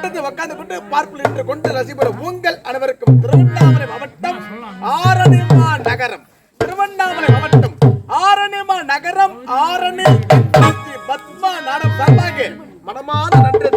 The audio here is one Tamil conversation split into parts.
ஆட்டத்தை உட்கார்ந்து கொண்டு பார்ப்பில் நின்று கொண்டு ரசிப்பது உங்கள் அனைவருக்கும் திருவண்ணாமலை மாவட்டம் ஆரணிமா நகரம். திருவண்ணாமலை மாவட்டம் ஆரணிமா நகரம். ஆரணி பத்மா நாடம் சார்பாக மனமான நன்றி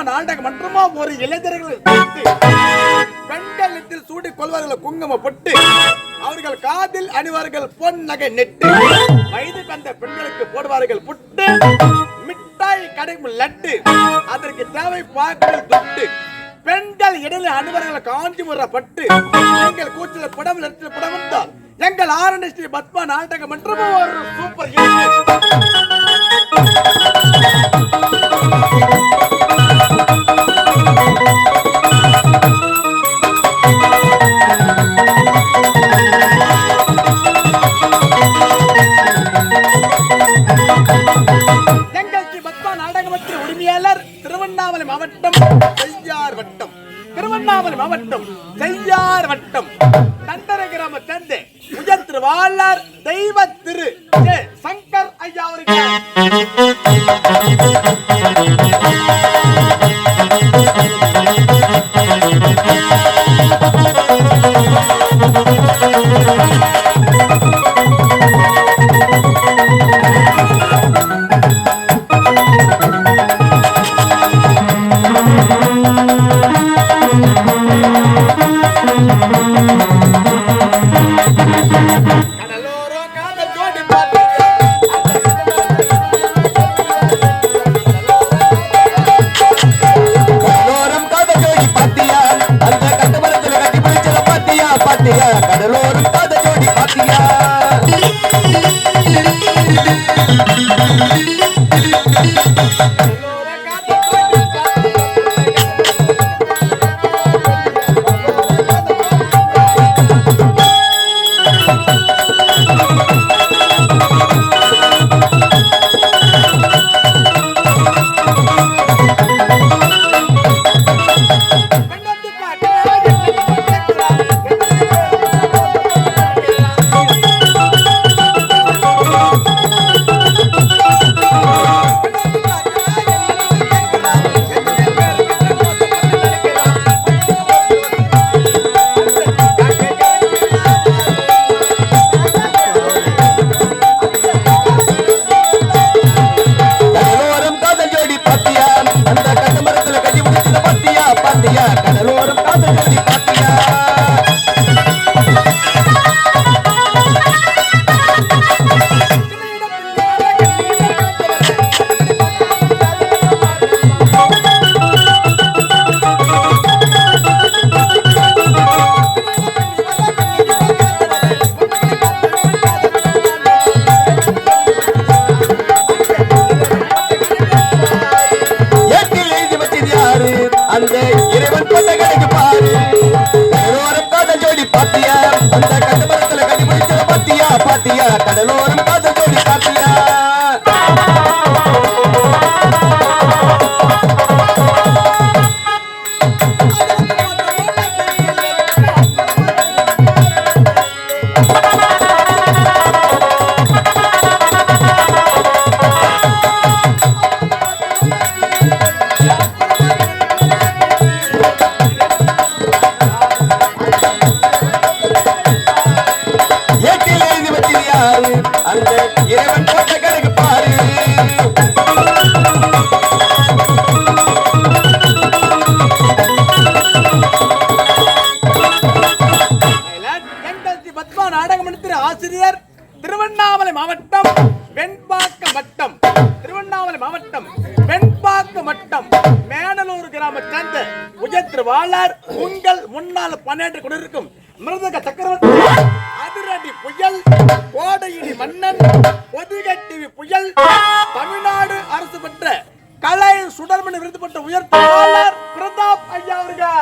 ஆரணி நாடக மன்றமா ஒரு இளைஞர்கள் சேர்த்து சூடி கொள்வார்கள் குங்கும பொட்டு அவர்கள் காதில் அணிவார்கள் பொன் நகை நெட்டு வயது கண்ட பெண்களுக்கு போடுவார்கள் புட்டு மிட்டாய் கடைக்கும் லட்டு அதற்கு தேவை பாக்கள் துட்டு. பெண்கள் இடையில அணிவார்கள் காஞ்சிபுர பட்டு எங்கள் கூச்சல படம் நிறுத்தி படம் வந்தால் எங்கள் ஆரணி ஸ்ரீ பத்மா நாடக மன்றமும் ஒரு சூப்பர் ஒரு பாத ஜோடி பாத்தியா?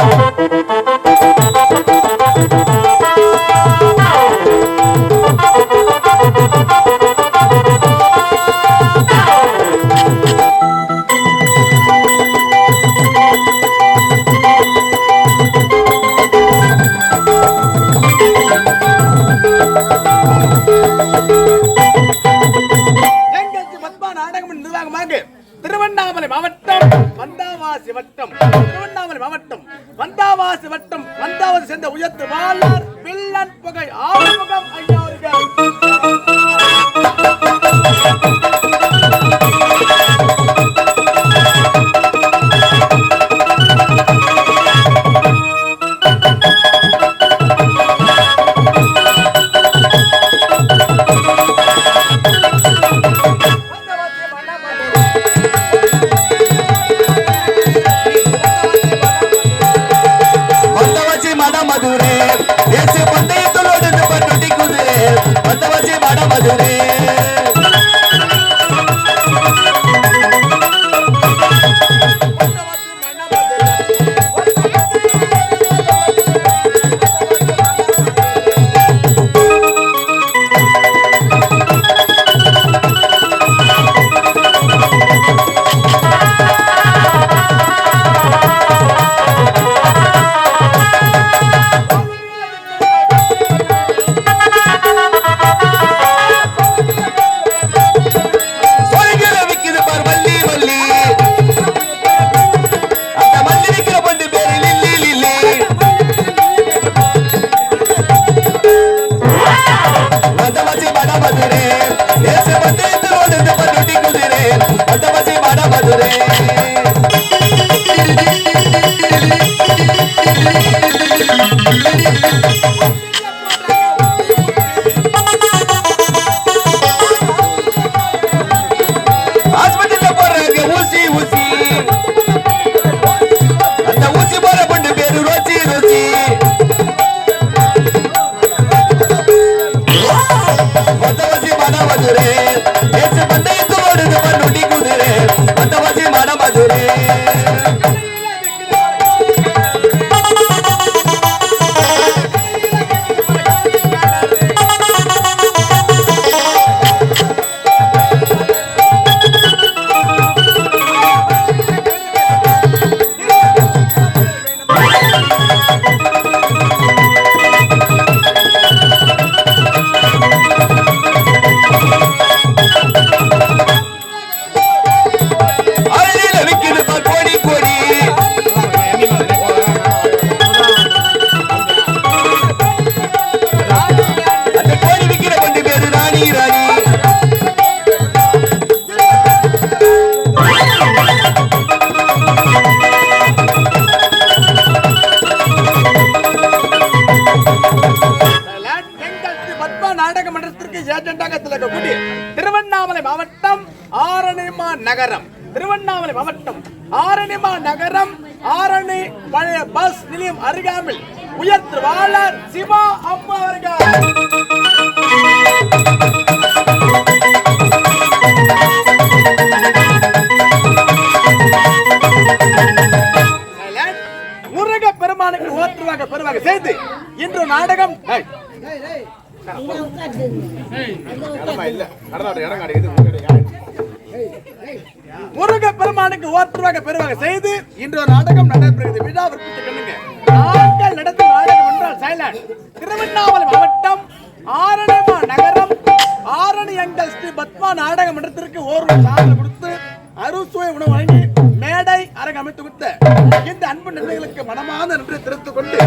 Thank you. தென்காசி வட்டம் வந்தாவது சேர்ந்த உயர்த்து வாழார் வில்லன் புகை ஆறுமுகம் ஐயா యేసు పండితులు పండు దిగుదే పందవసి మడమదురే நகரம். திருவண்ணாமலை மாவட்டம் ஆரணிமா நகரம். ஆரணி பழைய பஸ் நிலையம் அருகாமைல் உயர் திருவாளர் சிவா அம்மா அவர்கள். பெருமானுக்கு ஓற்றுவாக பெருவாக செய்து இன்று நாடகம். இல்ல. கடனாடு இடம் கிடைக்குது? முருக பெருமானுக்கு ஓற்றுவாக பெறுவாங்க செய்து இன்று ஒரு நாடகம் நடைபெறுகிறது. விழா விற்பத்தை கண்ணுங்க. நாங்கள் நடத்தும் நாடகம் என்றால் சைலண்ட் திருவண்ணாமலை மாவட்டம் ஆரணிமா நகரம். ஆரணி எங்கள் ஸ்ரீ பத்மா நாடக மன்றத்திற்கு ஒரு சாதனை கொடுத்து அறுசுவை உணவு வழங்கி மேடை அரங்கு அமைத்து கொடுத்த இந்த அன்பு நிலைகளுக்கு மனமான நன்றி தெரிவித்துக் கொண்டு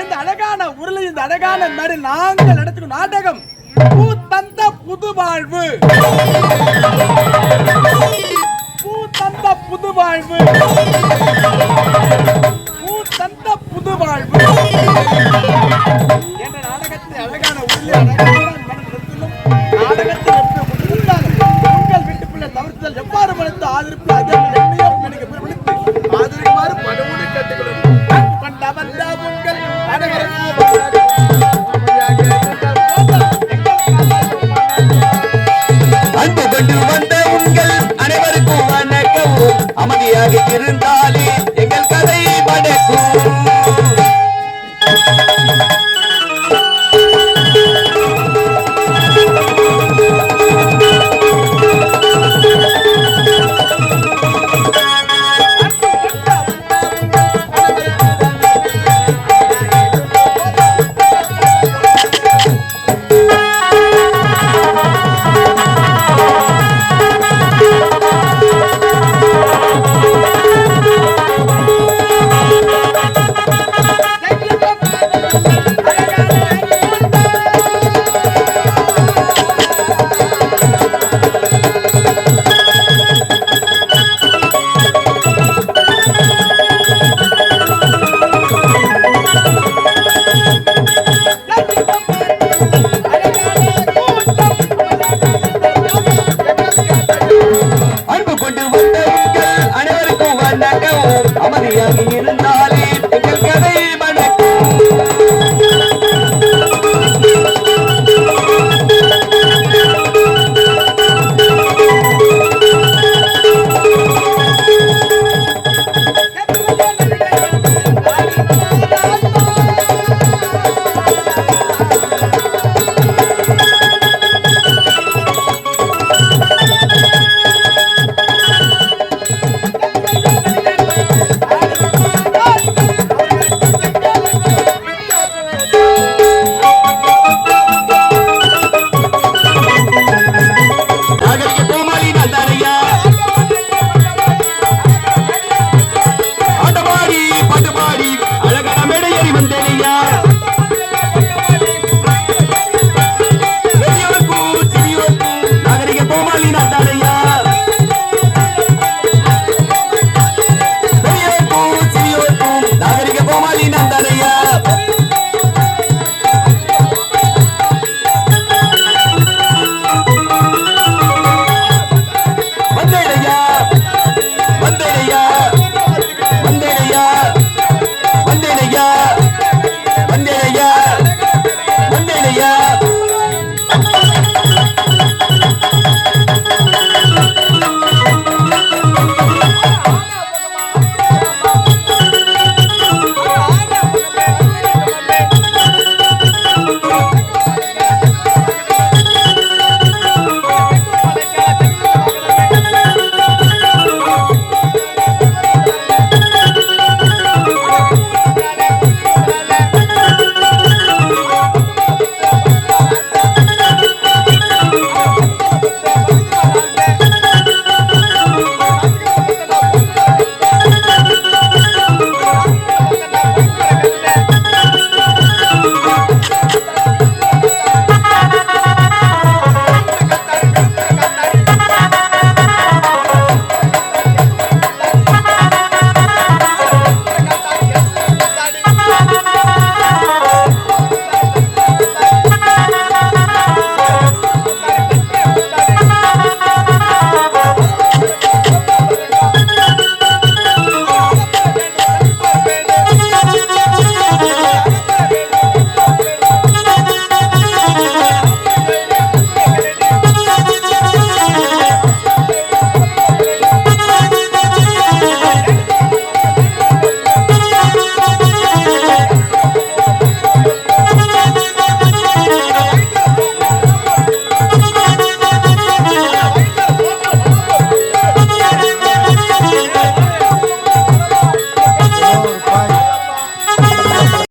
இந்த அழகான உருளை இந்த அழகான மாதிரி நாங்கள் நடத்தும் நாடகம் பூ தந்த புது வாழ்வு தந்த புது வாழ்வு. பூ தந்த புது வாழ்வு. என்ற நாடகத்தில் அழகான உள்ளே நாடகத்தில் உங்கள் வீட்டுக்குள்ளே தவிர்த்தல் எவ்வாறு மனத்து ஆதரிப்பு இருந்தா